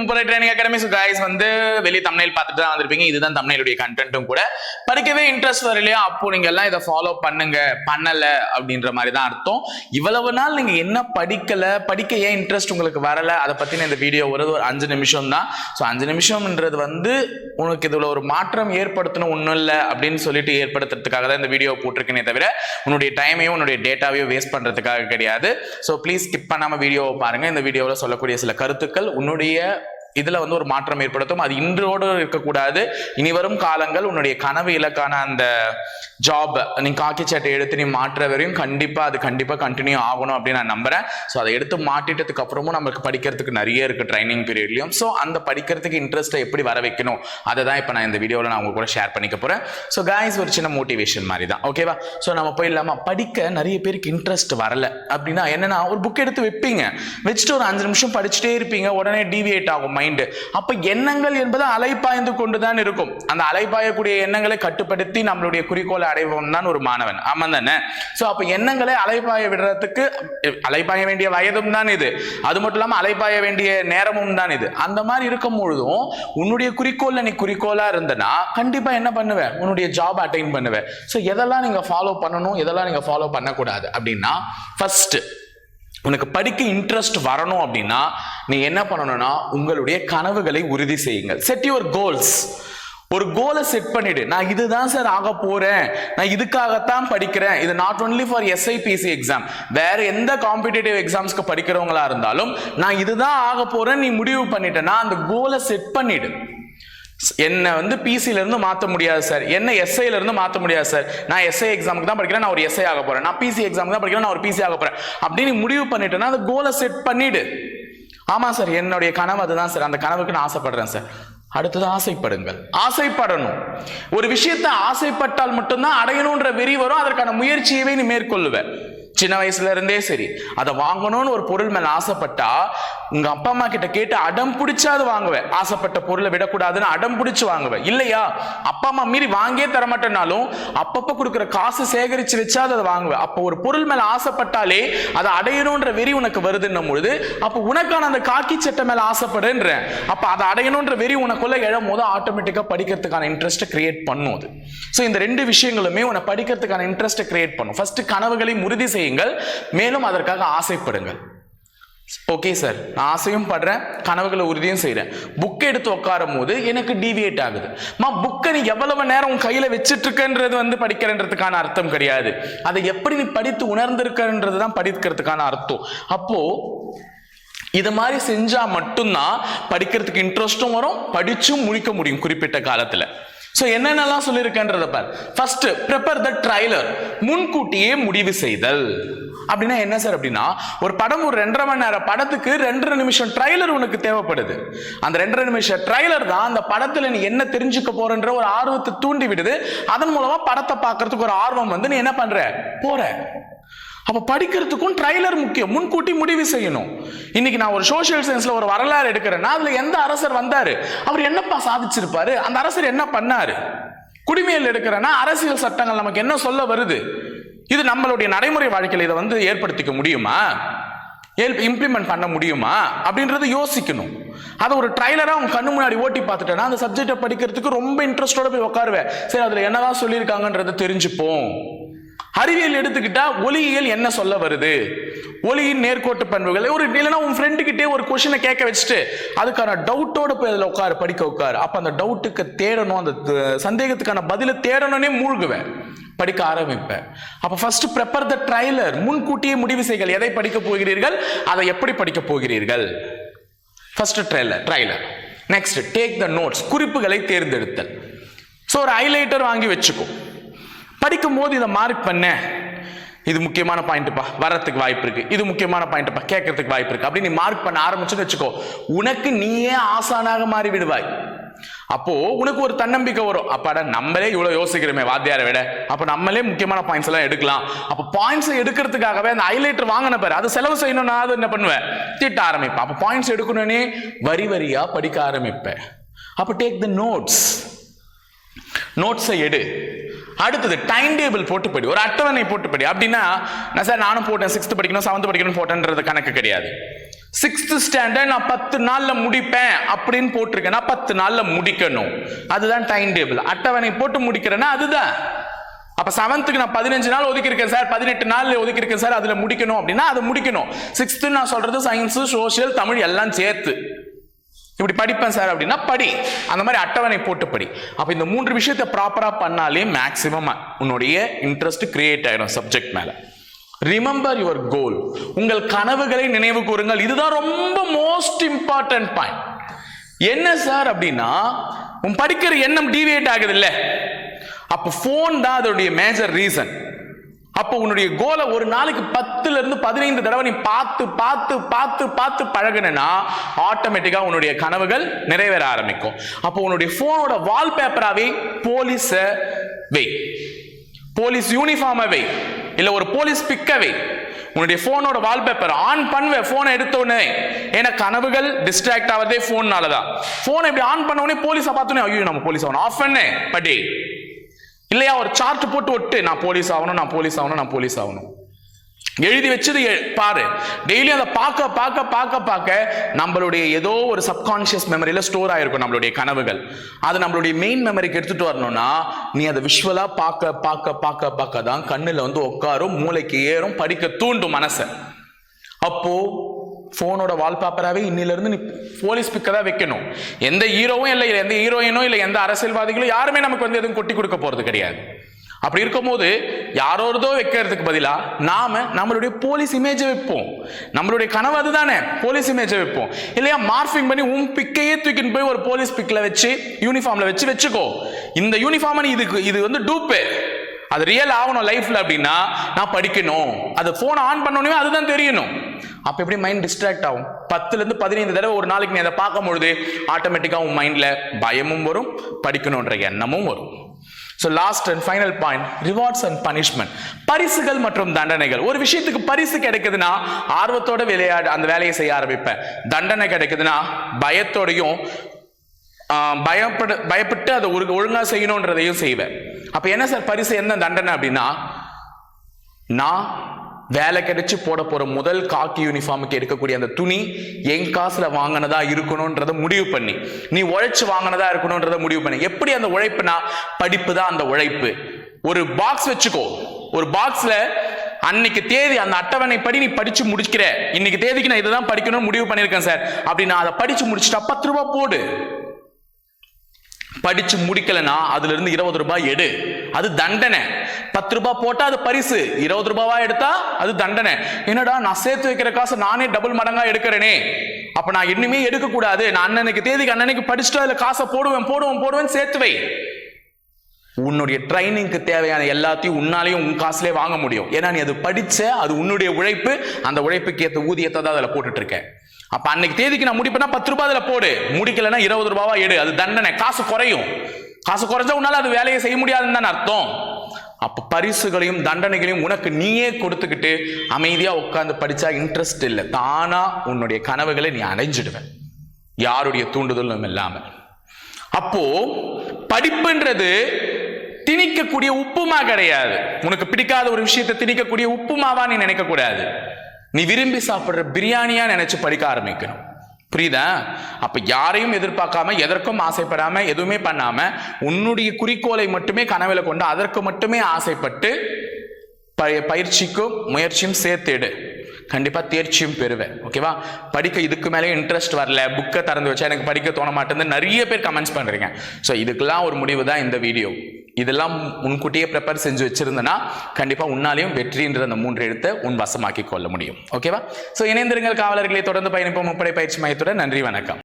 முப்பது training academy so guys வந்து வெளியே தமிழில் பார்த்துட்டு தான் வந்திருப்பீங்க. இதுதான் தமிழுடைய கண்டென்ட்டும் கூட. படிக்கவே இன்ட்ரெஸ்ட் வரலையா? அப்போ நீங்க எல்லாம் இதை ஃபாலோ பண்ணுங்க. பண்ணல அப்படின்ற மாதிரி தான் அர்த்தம். இவ்வளவு நாள் நீங்க என்ன படிக்கல? படிக்க ஏன் இன்ட்ரெஸ்ட் உங்களுக்கு வரல? அதை பத்தின இந்த வீடியோ ஒரு ஒரு அஞ்சு நிமிஷம் தான். ஸோ அஞ்சு நிமிஷம்ன்றது வந்து உனக்கு இதில் ஒரு மாற்றம் ஏற்படுத்தணும் ஒன்றும் இல்லை அப்படின்னு சொல்லிட்டு ஏற்படுத்துறதுக்காக தான் இந்த வீடியோ போட்டிருக்கேனே தவிர உன்னுடைய டைமையும் உன்னுடைய டேட்டாவையும் வேஸ்ட் பண்ணுறதுக்காக கிடையாது. ஸோ ப்ளீஸ் ஸ்கிப் பண்ணாமல் வீடியோவை பாருங்கள் இந்த வீடியோவில் சொல்லக்கூடிய சில கருத்துக்கள் உன்னுடைய இதுல வந்து ஒரு மாற்றம் ஏற்படுத்தும். அது இன்றோடு இருக்கக்கூடாது. இனி வரும் காலங்கள் உன்னுடைய கனவு இலக்கான அந்த ஜாப் நீ காக்கி சட்டை எடுத்து நீ மாற்ற வரையும் கண்டிப்பா அது கண்டிப்பா கண்டினியூ ஆகணும் அப்படின்னு நான் நம்புறேன். ஸோ அதை எடுத்து மாட்டிட்டதுக்கு அப்புறமும் நமக்கு படிக்கிறதுக்கு நிறைய இருக்கு ட்ரைனிங் பீரியட்லயும் ஸோ அந்த படிக்கிறதுக்கு இன்ட்ரெஸ்ட்டை எப்படி வர வைக்கணும்? அதை தான் இப்போ நான் இந்த வீடியோவில் நான் உங்க கூட ஷேர் பண்ணிக்க போறேன். ஸோ காய்ஸ் ஒரு சின்ன மோட்டிவேஷன் மாதிரி தான் ஓகேவா ஸோ நம்ம போயிடலாமா படிக்க நிறைய பேருக்கு இன்ட்ரெஸ்ட் வரல அப்படின்னா என்னன்னா ஒரு புக் எடுத்து வைப்பீங்க. வச்சுட்டு ஒரு அஞ்சு நிமிஷம் படிச்சுட்டே இருப்பீங்க. உடனே டிவியேட் ஆகும். மைண்டு அப்போ எண்ணங்கள் என்பது அலைப்பாய்ந்து கொண்டு தான் இருக்கும். அந்த அலைப்பாயக்கூடிய எண்ணங்களை கட்டுப்படுத்தி நம்மளுடைய குறிக்கோளை அடைவோம் தான் ஒரு மாணவன். ஆமாம் தானே? ஸோ அப்போ எண்ணங்களை அலைப்பாய விடுறதுக்கு அலைப்பாய வேண்டிய வயதும் தான் இது. அது மட்டும் இல்லாமல் அலைப்பாய வேண்டிய நேரமும் தான் இது. அந்த மாதிரி இருக்கும் பொழுதும் உன்னுடைய குறிக்கோள் நீ குறிக்கோளாக இருந்தனா கண்டிப்பாக என்ன பண்ணுவேன்? உன்னுடைய ஜாப் அட்டைன் பண்ணுவேன். ஸோ எதெல்லாம் நீங்கள் ஃபாலோ பண்ணணும் எதெல்லாம் நீங்கள் ஃபாலோ பண்ணக்கூடாது அப்படின்னா ஃபர்ஸ்ட் உனக்கு படிக்க இன்ட்ரெஸ்ட் வரணும் அப்படின்னா நீ என்ன பண்ணணும்னா உங்களுடைய கனவுகளை உறுதி செய்யுங்கள். செட் யுவர் கோல்ஸ் ஒரு கோலை செட் பண்ணிடு. நான் இதுதான் சார் ஆக போறேன். நான் இதுக்காகத்தான் படிக்கிறேன். இது not only for SIPC exam வேற எந்த காம்படிட்டிவ் எக்ஸாம்ஸ்க்கு படிக்கிறவங்களா இருந்தாலும் நான் இதுதான் ஆக போறேன் நீ முடிவு பண்ணிட்டேன்னா அந்த கோலை செட் பண்ணிடு. என்னை வந்து பிசில மாற்ற முடியாது சார் என்ன எஸ்ஐலேருந்து மாற்ற முடியாது சார் நான் எஸ்ஐ எக்ஸாமுக்கு தான் படிக்கிறேன் நான் ஒரு எஸ்ஐ ஆக போகிறேன் நான் பிசி எக்ஸாமுக்கு தான் படிக்கிறேன் நான் ஒரு பிசி ஆக போகிறேன் அப்படின்னு முடிவு பண்ணிட்டேன்னா அந்த கோலை செட் பண்ணிவிடு ஆமாம் சார் என்னுடைய கனவு அதுதான் சார் அந்த கனவுக்கு நான் ஆசைப்படுறேன் சார் அடுத்தது ஆசைப்படுங்கள். ஆசைப்படணும். ஒரு விஷயத்தை ஆசைப்பட்டால் மட்டும்தான் அடையணுன்ற வெறி வரும். அதற்கான முயற்சியவே நீ மேற்கொள்ளுவேன் சின்ன வயசுல இருந்தே சரி. அதை வாங்கணும்னு ஒரு பொருள் மேல ஆசைப்பட்டா உங்க அப்பா அம்மா கிட்ட கேட்டு அடம் பிடிச்சாது வாங்குவேன். ஆசைப்பட்ட பொருளை விடக்கூடாதுன்னு அடம் பிடிச்சு வாங்குவேன். இல்லையா? அப்பா அம்மா மீறி வாங்கியே தரமாட்டேனாலும் அப்பப்ப கொடுக்குற காசு சேகரிச்சு வச்சாது அதை வாங்குவேன். அப்போ ஒரு பொருள் மேல ஆசைப்பட்டாலே அதை அடையணும்ன்ற வெறி உனக்கு வருதுன்னும் பொழுது அப்போ உனக்கான அந்த காக்கி சட்டை மேல ஆசைப்படுன்றேன். அப்ப அதை அடையணும்ன்ற வெறி உனக்குள்ள எழும் போது ஆட்டோமேட்டிக்கா படிக்கிறதுக்கான இன்ட்ரெஸ்ட் கிரியேட் பண்ணும் அது. ஸோ இந்த ரெண்டு விஷயங்களுமே உன்னை படிக்கிறதுக்கான இன்ட்ரெஸ்ட் கிரியேட் பண்ணும். ஃபர்ஸ்ட் கனவுகளை உறுதி செய்யுங்கள். மேலும் அதற்காக ஆசைப்படுங்கள். ஓகே சார் நான் ஆசையும் படுறேன் கனவுகளை உறுதியும் செய்கிறேன் புக் எடுத்து உட்காரும் போது எனக்கு டிவியேட் ஆகுது. மா புக்கை நீ எவ்வளவு நேரம் உன் கையில் வச்சிட்டு வந்து படிக்கிறன்றதுக்கான அர்த்தம் கிடையாது. அதை எப்படி நீ படித்து உணர்ந்திருக்கன்றது தான் படிக்கிறதுக்கான அர்த்தம். அப்போ இது மாதிரி செஞ்சால் மட்டும்தான் படிக்கிறதுக்கு இன்ட்ரெஸ்ட்டும் வரும் படிச்சும் முடிக்க முடியும் குறிப்பிட்ட காலத்தில். ஸோ என்னென்னலாம் சொல்லியிருக்கேன்றத பார். ஃபர்ஸ்ட் ப்ரிப்பேர் த ட்ரைலர் முன்கூட்டியே முடிவு செய்தல். அப்படின்னா என்ன சார் அப்படின்னா ஒரு படம் ஒரு ரெண்டரை மணி நேரம் படத்துக்கு ரெண்டரை நிமிஷம் ட்ரைலர் உனக்கு தேவைப்படுது. அந்த ரெண்டரை நிமிஷம் ட்ரைலர் தான் அந்த படத்தில் நீ என்ன தெரிஞ்சுக்க போறன்ற ஒரு ஆர்வத்தை தூண்டி விடுது அதன் மூலமா படத்தை பார்க்கறதுக்கு ஒரு ஆர்வம் வந்து நீ என்ன பண்ற? போற. அப்போ படிக்கிறதுக்கும் ட்ரைலர் முக்கியம். முன்கூட்டி முடிவு செய்யணும். இன்னைக்கு நான் ஒரு சோஷியல் சயின்ஸில் ஒரு வரலாறு எடுக்கிறேன்னா அதில் எந்த அரசர் வந்தார்? அவர் என்னப்பா சாதிச்சிருப்பாரு? அந்த அரசர் என்ன பண்ணார்? குடிமையில் எடுக்கிறேன்னா அரசியல் சட்டங்கள் நமக்கு என்ன சொல்ல வருது? இது நம்மளுடைய நடைமுறை வாழ்க்கையில் இதை வந்து ஏற்படுத்திக்க முடியுமா? இம்ப்ளிமெண்ட் பண்ண முடியுமா? அப்படின்றது யோசிக்கணும். அதை ஒரு ட்ரைலராக உங்க கண்ணு முன்னாடி ஓட்டி பார்த்துட்டேன்னா அந்த சப்ஜெக்டை படிக்கிறதுக்கு ரொம்ப இன்ட்ரெஸ்டோட போய் உட்காருவேன் சரி அதில் என்னதான் சொல்லியிருக்காங்கன்றதை தெரிஞ்சுப்போம். அறிவியல் எடுத்துக்கிட்டா ஒலியியல் என்ன சொல்ல வருது? ஒலியின் நேர்கோட்டு பண்புகள் ஒரு இல்லைன்னா உன் ஃப்ரெண்டு கிட்டே ஒரு கொஷினை கேட்க வச்சுட்டு அதுக்கான டவுட்டோட போய் அதில் உட்காரு படிக்க உட்காரு. அப்போ அந்த டவுட்டுக்கு தேடணும் அந்த சந்தேகத்துக்கான பதிலை தேடணும்னே மூழ்குவேன். படிக்க ஆரம்பிப்பேன். அப்போ ஃபர்ஸ்ட் ப்ரெப்பர் த ட்ரைலர் முன்கூட்டியே முடிவு செய்கள். எதை படிக்க போகிறீர்கள்? அதை எப்படி படிக்க போகிறீர்கள்? First trailer trailer next take the notes குறிப்புகளை தேர்ந்தெடுத்தல். ஸோ ஒரு ஹைலைட்டர் வாங்கி வச்சுக்கோ. படிக்கும் போது இதை மார்க் பண்ண. இது முக்கியமான பாயிண்ட்டுப்பா வரத்துக்கு வாய்ப்பு இருக்கு. இது முக்கியமான பாயிண்ட்டுப்பா கேட்கறதுக்கு வாய்ப்பு இருக்கு. அப்படி நீ மார்க் பண்ண ஆரம்பிச்சுன்னு வச்சுக்கோ. உனக்கு நீயே ஆசானாக மாறி விடுவாய். அப்போ உனக்கு ஒரு தன்னம்பிக்கை வரும். அப்பாடா நம்மளே இவ்வளவு யோசிக்கிறோமே வாத்தியாரை விட. அப்ப நம்மளே முக்கியமான பாயிண்ட்ஸ் எல்லாம் எடுக்கலாம். அப்ப பாயிண்ட்ஸ் எடுக்கிறதுக்காகவே அந்த ஹைலைட்டர் வாங்கின பேர். அது செலவு செய்யணும்னா அது என்ன பண்ணுவேன் திட்ட ஆரம்பிப்பேன் அப்ப பாயிண்ட்ஸ் எடுக்கணும்னே வரி வரியா படிக்க ஆரம்பிப்பேன் அப்ப டேக் த நோட்ஸ் நோட்ஸை எடு. அடுத்தது டைம் டேபிள் போட்டு படி. ஒரு அட்டவணை போட்டு படி. அப்படின்னா நான் சார் நானும் போட்டேன் சிக்ஸ்த் படிக்கணும் செவன்த் படிக்கணும் போட்டேன்றது கணக்கு கிடையாது. சிக்ஸ்த் ஸ்டாண்டர்ட் நான் பத்து நாளில் முடிப்பேன் அப்படின்னு போட்டிருக்கேன்னா பத்து நாளில் முடிக்கணும். அதுதான் டைம் டேபிள் அட்டவணை போட்டு முடிக்கிறேன்னா அதுதான். அப்போ செவன்த்துக்கு நான் பதினஞ்சு நாள் ஒதுக்கியிருக்கேன் சார் பதினெட்டு நாள் ஒதுக்கியிருக்கேன் சார் அதில் முடிக்கணும் அப்படின்னா அதை முடிக்கணும். சிக்ஸ்த்து நான் சொல்கிறது சயின்ஸு சோஷியல் தமிழ் எல்லாம் சேர்த்து. இப்படி படிப்பேன் சார் அப்படின்னா படி. அந்த மாதிரி அட்டவணை போட்டு படி. அப்போ இந்த மூன்று விஷயத்தை ப்ராப்பராக பண்ணாலே மேக்சிமம் உன்னுடைய இன்ட்ரெஸ்ட் கிரியேட் ஆகிடும் சப்ஜெக்ட் மேலே. ரிமெம்பர் யுவர் கோல் உங்கள் கனவுகளை நினைவு கூறுங்கள். இதுதான் ரொம்ப மோஸ்ட் இம்பார்ட்டன்ட் பாயிண்ட் என்ன சார் அப்படின்னா உன் படிக்கிற எண்ணம் டிவியேட் ஆகுது இல்லை? அப்போ ஃபோன் தான் அதோடைய மேஜர் ரீசன் அப்போ உன்னுடைய கோலை ஒரு நாளைக்கு பத்துல இருந்து பதினைந்து தடவை நீ பார்த்து பார்த்து பார்த்து பார்த்து பழகுனா ஆட்டோமேட்டிக்கா உன்னுடைய கனவுகள் நிறைவேற ஆரம்பிக்கும். அப்போ உன்னுடைய போனோட வால்பேப்பராவே போலீஸ வை. போலீஸ் யூனிஃபார்மை வை. இல்ல ஒரு போலீஸ் பிக்கவை உன்னுடைய போனோட வால்பேப்பர் ஆன் பண்ணுவே போனை எடுத்தோடனே ஏன்னா கனவுகள் டிஸ்ட்ராக்ட் ஆவதே போன்னால தான் போனை இப்படி ஆன் பண்ண உடனே போலீஸை பார்த்தோன்னே ஐயோ நம்ம போலீஸ் ஆகணும் ஆஃப் பண்ணு. படி. இல்லையா ஒரு சார்ட் போட்டு ஒட்டு நான் போலீஸ் ஆகணும் நான் போலீஸ் ஆகணும் நான் போலீஸ் ஆகணும். எழுதி வச்சது எ- பாரு. டெய்லி அதை பார்க்க பார்க்க பார்க்க பார்க்க நம்மளுடைய ஏதோ ஒரு சப்கான்ஷியஸ் மெமரியில ஸ்டோர் ஆயிருக்கும் நம்மளுடைய கனவுகள். அது நம்மளுடைய மெயின் மெமரிக்கு எடுத்துட்டு வரணும்னா நீ அதை விஷுவலா பார்க்க பார்க்க பார்க்க பார்க்க தான் கண்ணுல வந்து உட்காரும் மூளைக்கு ஏறும் படிக்க தூண்டும் மனசை. அப்போ போனோட வால்பேப்பராகவே இன்னில இருந்து நீ போலீஸ் பிக்கை தான் வைக்கணும். எந்த ஹீரோவும் இல்லை எந்த ஹீரோயினோ இல்லை எந்த அரசியல்வாதிகளும் யாருமே நமக்கு வந்து எதுவும் கொட்டி கொடுக்க போறது கிடையாது. அப்படி இருக்கும்போது யாரோடதோ வைக்கிறதுக்கு பதிலாக நாம நம்மளுடைய போலீஸ் இமேஜை வைப்போம். நம்மளுடைய கனவு அதுதானே போலீஸ் இமேஜை வைப்போம். இல்லையா மார்ஃபிங் பண்ணி உன் பிக்கையே தூக்கின்னு போய் ஒரு போலீஸ் பிக்கில் வச்சு யூனிஃபார்ம்ல வச்சு வச்சுக்கோ. இந்த யூனிஃபார்ம் நீ இதுக்கு இது வந்து டூப்பு அது ரியல் ஆகணும் லைஃப்ல அப்படின்னா நான் படிக்கணும். அது ஃபோனை ஆன் பண்ணணுமே அதுதான் தெரியணும். அப்போ எப்படி மைண்ட் டிஸ்ட்ராக்ட் ஆகும்? பத்துலேருந்து பதினைந்து தடவை ஒரு நாளைக்கு நீ அதை பார்க்கும் பொழுது ஆட்டோமேட்டிக்காக உன் மைண்டில் பயமும் வரும் படிக்கணுன்ற எண்ணமும் வரும். So last and final point rewards and punishment பரிசுகள் மற்றும் தண்டனைகள். ஒரு விஷயத்துக்கு பரிசு கிடைக்குதுன்னா ஆர்வத்தோட விளையாடு அந்த வேலையை செய்ய ஆரம்பிப்பேன் தண்டனை கிடைக்குதுன்னா பயத்தோடையும் பயப்பட பயப்பட்டு அதை ஒரு ஒழுங்காக செய்யணுன்றதையும் செய்வேன் அப்போ என்ன சார்? பரிசு என்ன தண்டனை அப்படின்னா நான் வேலை கிடைச்சி போட போற முதல் காக்கி யூனிஃபார்முக்கு எடுக்கக்கூடிய அந்த துணி என் காசுல வாங்கினதா இருக்கணும்ன்றத முடிவு பண்ணி. நீ உழைச்சு வாங்கினதா இருக்கணும்ன்றத முடிவு பண்ணி. எப்படி அந்த உழைப்புனா? படிப்பு தான் அந்த உழைப்பு. ஒரு பாக்ஸ் வச்சுக்கோ. ஒரு பாக்ஸ்ல அன்னைக்கு தேதி அந்த அட்டவணை படி நீ படிச்சு முடிக்கிற. இன்னைக்கு தேதிக்கு நான் இதுதான் படிக்கணும்னு முடிவு பண்ணியிருக்கேன் சார். அப்படி நான் அதை படிச்சு முடிச்சுட்டா பத்து ரூபாய் போடு. படிச்சு முடிக்கலைன்னா அதுல இருந்து இருபது ரூபாய் எடு. அது தண்டனை. பத்து ரூபாய் போட்டா அது பரிசு. இருபது ரூபாவா எடுத்தா அது தண்டனை. என்னடா நான் சேர்த்து வைக்கிற காசு நானே டபுள் மடங்கா எடுக்கிறேனே. அப்ப நான் இன்னுமே எடுக்க கூடாது நான் அண்ணனுக்கு தேதிக்கு அண்ணனுக்கு படிச்சுட்டு அதுல காசை போடுவேன் போடுவேன் போடுவேன் சேர்த்து வை. உன்னுடைய ட்ரைனிங்க்கு தேவையான எல்லாத்தையும் உன்னாலையும் உன் காசுலேயே வாங்க முடியும். ஏன்னா நீ அது படிச்ச அது உன்னுடைய உழைப்பு அந்த உழைப்புக்கு ஏற்ற ஊதியத்தை தான் அதில் போட்டுட்டு இருக்கேன் அப்ப அன்னைக்கு தேதிக்கு நான் முடிப்பேன்னா பத்து ரூபாய் அதில் போடு. முடிக்கலைன்னா இருபது ரூபாவா எடு. அது தண்டனை. காசு குறையும். காசு குறைஞ்சா உன்னால அது வேலையை செய்ய முடியாதுன்னு தான் அர்த்தம். அப்ப பரிசுகளையும் தண்டனைகளையும் உனக்கு நீயே கொடுத்துக்கிட்டு அமைதியா உட்கார்ந்து படிச்சா இன்ட்ரெஸ்ட் இல்லை. தானா உன்னுடைய கனவுகளை நீ அணைஞ்சிடுவேன் யாருடைய தூண்டுதலும் இல்லாம அப்போ படிப்புன்றது திணிக்கக்கூடிய உப்புமா கிடையாது. உனக்கு பிடிக்காத ஒரு விஷயத்தை திணிக்கக்கூடிய உப்புமாவா நீ நினைக்க கூடாது நீ விரும்பி சாப்பிடுற பிரியாணியா நினைச்சு படிக்க ஆரம்பிக்கணும். புரியுதா? அப்ப யாரையும் எதிர்பார்க்காம எதற்கும் ஆசைப்படாம எதுவுமே பண்ணாம உன்னுடைய குறிக்கோளை மட்டுமே கனவுல கொண்டு அதற்கு மட்டுமே ஆசைப்பட்டு ப- பயிற்சிக்கும் முயற்சியும் சேர்த்துடு கண்டிப்பாக கண்டிப்பா தேர்ச்சியும் பெறுவேன் ஓகேவா படிக்க இதுக்கு மேலே இன்ட்ரெஸ்ட் வரல. புக்கை திறந்து வச்சா எனக்கு படிக்க தோண மாட்டேங்குது நிறைய பேர் கமெண்ட்ஸ் பண்றீங்க. ஸோ இதுக்கெல்லாம் ஒரு முடிவு தான் இந்த வீடியோ இதெல்லாம் முன்கூட்டியே ப்ரிப்பேர் செஞ்சு வச்சிருந்தனா கண்டிப்பாக உன்னாலையும் வெற்றின்ற அந்த மூன்று எழுத்தை உன் வசமாக்கி கொள்ள முடியும். ஓகேவா ஸோ இணைந்திருங்கள் காவலர்களை தொடர்ந்து பயணிப்போம் முப்படை பயிற்சி மையத்துடன். நன்றி வணக்கம்.